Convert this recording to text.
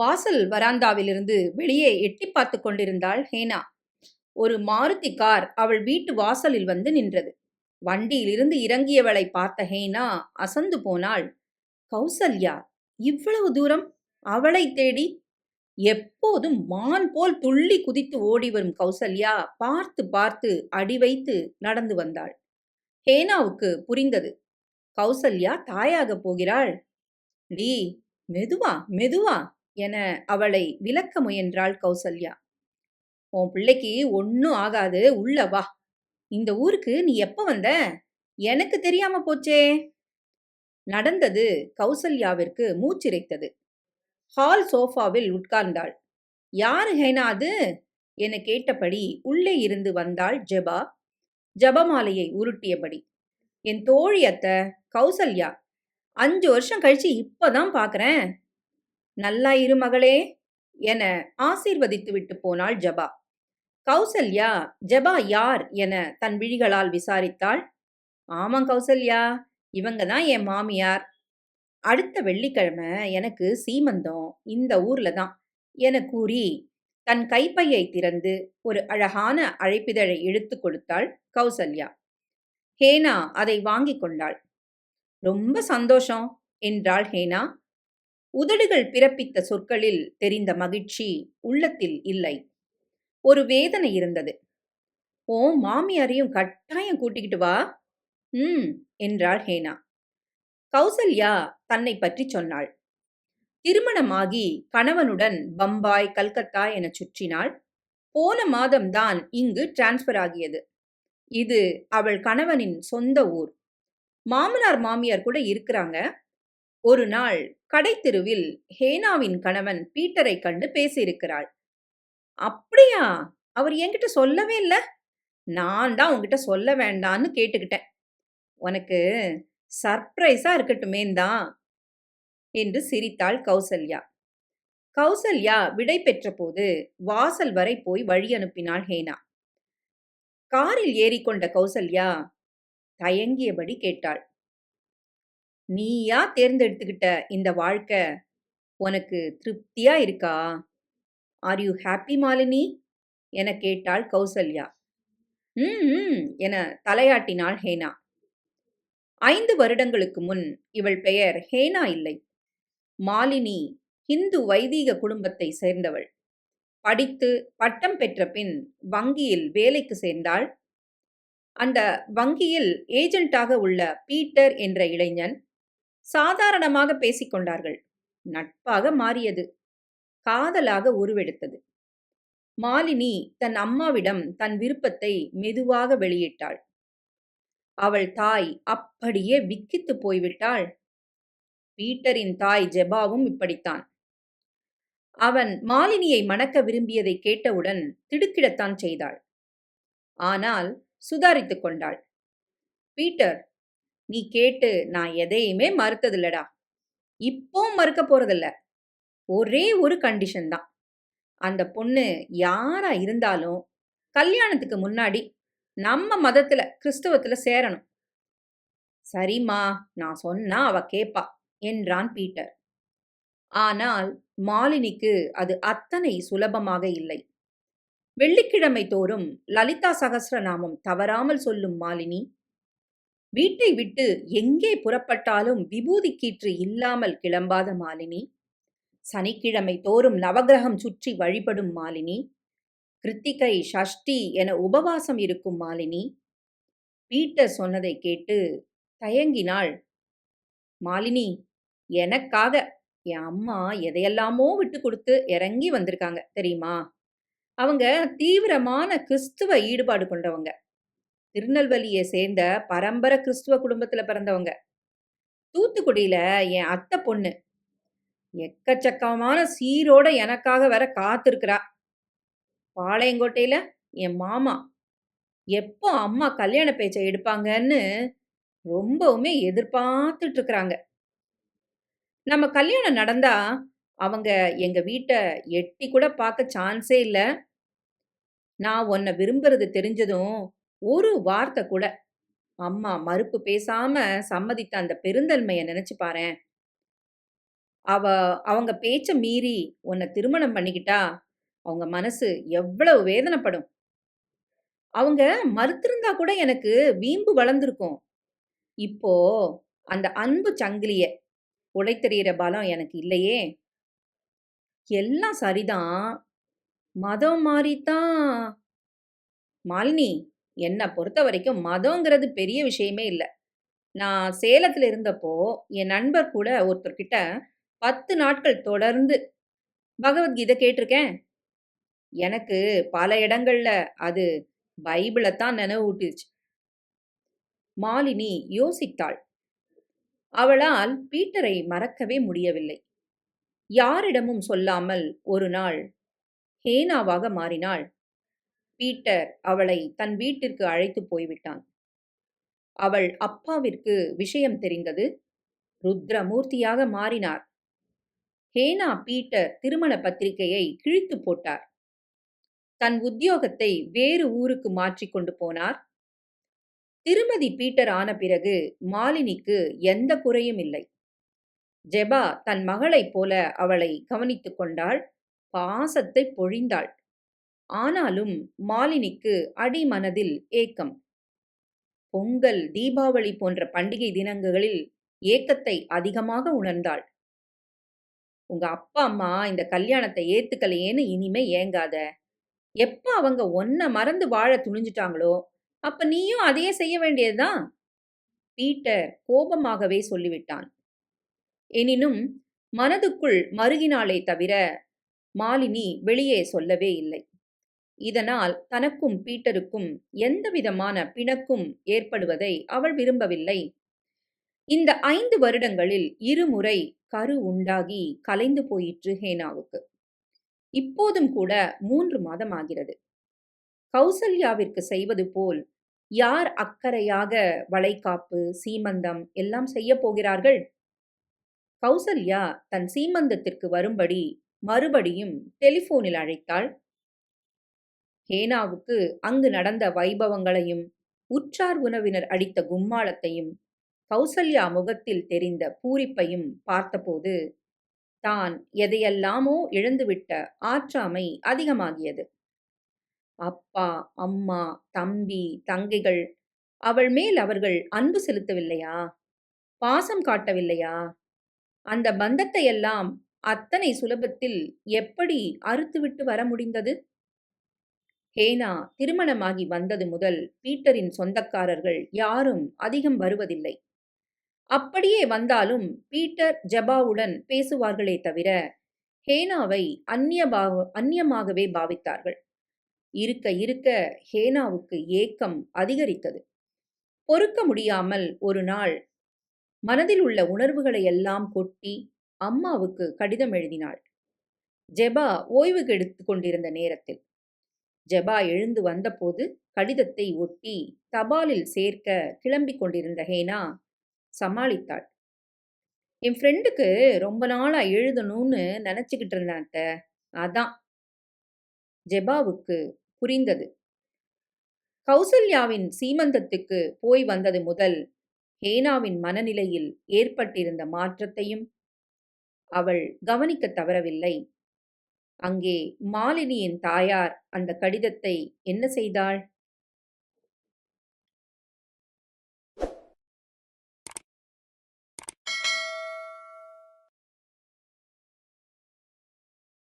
வாசல் வராந்தாவிலிருந்து வெளியே எட்டி பார்த்து கொண்டிருந்தாள் ஹேனா. ஒரு மாருதி கார் அவள் வீட்டு வாசலில் வந்து நின்றது. வண்டியிலிருந்து இறங்கியவளை பார்த்த ஹேனா அசந்து போனாள். கௌசல்யா இவ்வளவு தூரம்? அவளை தேடி? எப்போதும் மான் போல் துள்ளி குதித்து ஓடி வரும் கௌசல்யா பார்த்து பார்த்து அடி வைத்து நடந்து வந்தாள். ஹேனாவுக்கு புரிந்தது. கௌசல்யா தாயாகப் போகிறாள். டி மெதுவா மெதுவா! என அவளை விலக்க முயன்றாள் கௌசல்யா. உன் பிள்ளைக்கு ஒன்னும் ஆகாது உள்ள வா. இந்த ஊருக்கு நீ எப்ப வந்த? எனக்கு தெரியாம போச்சே. நடந்தது கௌசல்யாவிற்கு மூச்சிரைத்தது. ஹால் சோஃபாவில் உட்கார்ந்தாள். யாரு ஹேனா அது? என கேட்டபடி உள்ளே இருந்து வந்தாள் ஜெபா. ஜபமாலையை உருட்டியபடி. என் தோழி அத்த கௌசல்யா. அஞ்சு வருஷம் கழிச்சு இப்பதான் பாக்குறேன். நல்லா இரு மகளே என ஆசீர்வதித்து விட்டு போனாள் ஜபா. கௌசல்யா ஜபா யார்? என தன் விழிகளால் விசாரித்தாள். ஆமாம் கௌசல்யா இவங்க தான் என் மாமியார். அடுத்த வெள்ளிக்கிழமை எனக்கு சீமந்தம் இந்த ஊர்ல தான் என கூறி தன் கைப்பையை திறந்து ஒரு அழகான அழைப்பிதழை எடுத்து கொடுத்தாள் கௌசல்யா. ஹேனா அதை வாங்கி கொண்டாள். ரொம்ப சந்தோஷம் என்றாள் ஹேனா. உதடுகள் பிறப்பித்த சொற்களில் தெரிந்த மகிழ்ச்சி உள்ளத்தில் இல்லை. ஒரு வேதனை இருந்தது. ஓ மாமியாரையும் கட்டாயம் கூட்டிக்கிட்டு வா. ம் என்றாள் ஹேனா. கௌசல்யா தன்னை பற்றி சொன்னாள். திருமணமாகி கணவனுடன் பம்பாய் கல்கத்தா என சுற்றினாள். போன மாதம்தான் இங்கு டிரான்ஸ்பர் ஆகியது. இது அவள் கணவனின் சொந்த ஊர். மாமனார் மாமியார் கூட இருக்கிறாங்க. ஒரு நாள் கடைத்தெருவில் ஹேனாவின் கணவன் பீட்டரை கண்டு பேசியிருக்கிறாள். அப்படியா? அவர் என்கிட்ட சொல்லவே இல்லை? நான் தான் உங்ககிட்ட சொல்ல வேண்டான்னு கேட்டுக்கிட்டேன். உனக்கு சர்ப்ரைஸா இருக்கட்டுமேந்தான் என்று சிரித்தாள் கௌசல்யா. கௌசல்யா விடை பெற்ற போது வாசல் வரை போய் வழி அனுப்பினாள் ஹேனா. காரில் ஏறிக்கொண்ட கௌசல்யா தயங்கியபடி கேட்டாள். நீயா தேர்ந்தெடுத்துக்கிட்ட இந்த வாழ்க்கை உனக்கு திருப்தியா இருக்கா? Are you happy Malini? என கேட்டாள் கௌசல்யா. ம் என தலையாட்டினாள் ஹேனா. ஐந்து வருடங்களுக்கு முன் இவள் பெயர் ஹேனா இல்லை. மாலினி ஹிந்து வைதீக குடும்பத்தை சேர்ந்தவள். படித்து பட்டம் பெற்ற பின் வங்கியில் வேலைக்கு சேர்ந்தாள். அந்த வங்கியில் ஏஜென்ட்டாக உள்ள பீட்டர் என்ற இளைஞன் சாதாரணமாக பேசிக்கொண்டார்கள் நட்பாக மாறியது. காதலாக உருவெடுத்தது. மாலினி தன் அம்மாவிடம் தன் விருப்பத்தை மெதுவாக வெளியிட்டாள். அவள் தாய் அப்படியே விக்கித்து போய்விட்டாள். பீட்டரின் தாய் ஜெபாவும் இப்படித்தான். அவன் மாலினியை மணக்க விரும்பியதை கேட்டவுடன் திடுக்கிடத்தான் செய்தாள். ஆனால் சுதாரித்துக் கொண்டாள். பீட்டர் நீ கேட்டு நான் எதையுமே மறுத்ததில்லடா. இப்போ மறுக்க போறதில்ல. ஒரே ஒரு கண்டிஷன் தான். அந்த பொண்ணு யாரா இருந்தாலும் கல்யாணத்துக்கு முன்னாடி நம்ம மதத்துல கிறிஸ்தவத்துல சேரணும். சரிம்மா நான் சொன்னா அவ கேப்பா என்றான் பீட்டர். ஆனால் மாலினிக்கு அது அத்தனை சுலபமாக இல்லை. வெள்ளிக்கிழமை தோறும் லலிதா சகசிரநாமம் தவறாமல் சொல்லும் மாலினி வீட்டை விட்டு எங்கே புறப்பட்டாலும் விபூதி கீற்று இல்லாமல் கிளம்பாத மாலினி. சனிக்கிழமை தோறும் நவகிரகம் சுற்றி வழிபடும் மாலினி. கிருத்திகை ஷஷ்டி என உபவாசம் இருக்கும் மாலினி. பீட்டர் சொன்னதை கேட்டு தயங்கினாள். மாலினி எனக்காக என் அம்மா எதையெல்லாமோ விட்டு கொடுத்து இறங்கி வந்திருக்காங்க தெரியுமா? அவங்க தீவிரமான கிறிஸ்துவ ஈடுபாடு கொண்டவங்க. திருநெல்வேலியை சேர்ந்த பரம்பரை கிறிஸ்துவ குடும்பத்தில் பிறந்தவங்க. தூத்துக்குடியில் என் அத்தை பொண்ணு. எக்கச்சக்கமான சீரோட எனக்காக வேற காத்திருக்கிறா. பாளையங்கோட்டையில் என் மாமா எப்போ அம்மா கல்யாண பேச்சை எடுப்பாங்கன்னு ரொம்பவுமே எதிர்பார்த்துட்டு இருக்கிறாங்க நம்ம கல்யாணம் நடந்தா அவங்க எங்க வீட்டை எட்டி கூட பார்க்க சான்ஸே இல்லை. நான் உன்னை விரும்புறது தெரிஞ்சதும் ஒரு வார்த்தை கூட. அம்மா மறுப்பு பேசாம சம்மதித்த அந்த பெருந்தன்மையை நினைச்சு பாரு அவ அவங்க பேச்ச மீறி உன்னை திருமணம் பண்ணிக்கிட்டா அவங்க மனசு எவ்வளவு வேதனைப்படும். அவங்க மறுத்திருந்தா கூட எனக்கு வீம்பு வளர்ந்துருக்கும். இப்போ அந்த அன்பு சங்கிலிய உடைத்தெறிகிற பலம் எனக்கு இல்லையே. எல்லாம் சரிதான். மதம் மாறித்தான். மாலினி என்னை பொறுத்த வரைக்கும் மதங்கிறது பெரிய விஷயமே இல்லை. நான் சேலத்தில் இருந்தப்போ என் நண்பர் கூட ஒருத்தர்கிட்ட பத்து நாட்கள் தொடர்ந்து பகவத்கீதை கேட்டிருக்கேன். எனக்கு பல இடங்கள்ல அது பைபிளை தான் நினைவூட்டுச்சு மாலினி யோசித்தாள். அவளால் பீட்டரை மறக்கவே முடியவில்லை. யாரிடமும் சொல்லாமல் ஒரு நாள் ஹேனாவாக மாறினாள். பீட்டர் அவளை தன் வீட்டிற்கு அழைத்து போய்விட்டான். அவள் அப்பாவிற்கு விஷயம் தெரிந்தது. ருத்ரமூர்த்தியாக மாறினார். ஹேனா பீட்டர் திருமண பத்திரிகையை கிழித்து போட்டார். தன் உத்தியோகத்தை வேறு ஊருக்கு மாற்றிக் கொண்டு போனார். திருமதி பீட்டர் ஆன பிறகு மாலினிக்கு எந்த குறையும் இல்லை. ஜெபா தன் மகளைப் போல அவளை கவனித்துக் கொண்டாள். பாசத்தை பொழிந்தாள். ஆனாலும் மாலினிக்கு அடிமனதில் ஏக்கம். பொங்கல் தீபாவளி போன்ற பண்டிகை தினங்களில் ஏக்கத்தை அதிகமாக உணர்ந்தாள். உங்க அப்பா அம்மா இந்த கல்யாணத்தை ஏத்துக்கலையேன்னு இனிமே ஏங்காத. எப்ப அவங்க ஒன்ன மறந்து வாழ துணிஞ்சிட்டாங்களோ அப்ப நீயும் அதையே செய்ய வேண்டியதுதான். பீட்டர் கோபமாகவே சொல்லிவிட்டான். எனினும் மனதுக்குள் மருகினாலே தவிர மாலினி வெளியே சொல்லவே இல்லை. இதனால் தனக்கும் பீட்டருக்கும் எந்தவிதமான பிணக்கும் ஏற்படுவதை அவள் விரும்பவில்லை. இந்த ஐந்து வருடங்களில் இருமுறை கரு உண்டாகி கலைந்து போயிற்று ஹேனாவுக்கு. இப்போதும் கூட மூன்று மாதம் ஆகிறது கௌசல்யாவிற்கு செய்வது போல் யார் அக்கறையாக வளைகாப்பு சீமந்தம் எல்லாம் செய்ய போகிறார்கள்? கௌசல்யா தன் சீமந்தத்திற்கு வரும்படி மறுபடியும் டெலிபோனில் அழைத்தாள். ஹேனாவுக்கு அங்கு நடந்த வைபவங்களையும் உற்றார் உணவினர் அடித்த கும்மாளத்தையும் கௌசல்யா முகத்தில் தெரிந்த பூரிப்பையும் பார்த்தபோது தான் எதையெல்லாமோ இழந்துவிட்ட ஆற்றாமை அதிகமாகியது. அப்பா அம்மா தம்பி தங்கைகள் அவள் மேல் அவர்கள் அன்பு செலுத்தவில்லையா? பாசம் காட்டவில்லையா? அந்த பந்தத்தை எல்லாம் அத்தனை சுலபத்தில் எப்படி அறுத்துவிட்டு வர முடிந்தது? ஹேனா திருமணமாகி வந்தது முதல் பீட்டரின் சொந்தக்காரர்கள் யாரும் அதிகம் வருவதில்லை. அப்படியே வந்தாலும் பீட்டர் ஜபாவுடன் பேசுவார்களே தவிர ஹேனாவை அந்நியபாவ அந்நியமாகவே பாவித்தார்கள். இருக்க இருக்க ஹேனாவுக்கு ஏக்கம் அதிகரித்தது. பொறுக்க முடியாமல் ஒரு நாள் மனதில் உள்ள உணர்வுகளை எல்லாம் கொட்டி அம்மாவுக்கு கடிதம் எழுதினாள். ஜெபா ஓய்வு கெடுத்து கொண்டிருந்த நேரத்தில் ஜெபா எழுந்து வந்தபோது கடிதத்தை ஒட்டி தபாலில் சேர்க்க கிளம்பிக் கொண்டிருந்த ஹேனா சமாளித்தாள். என் ஃப்ரெண்டுக்கு ரொம்ப நாளா எழுதணும்னு நினச்சிக்கிட்டு இருந்தேன் அதான். ஜெபாவுக்கு புரிந்தது. கௌசல்யாவின் சீமந்தத்துக்கு போய் வந்தது முதல் ஹேனாவின் மனநிலையில் ஏற்பட்டிருந்த மாற்றத்தையும் அவள் கவனிக்க தவறவில்லை. அங்கே மாலினியின் தாயார் அந்த கடிதத்தை என்ன செய்தாள்?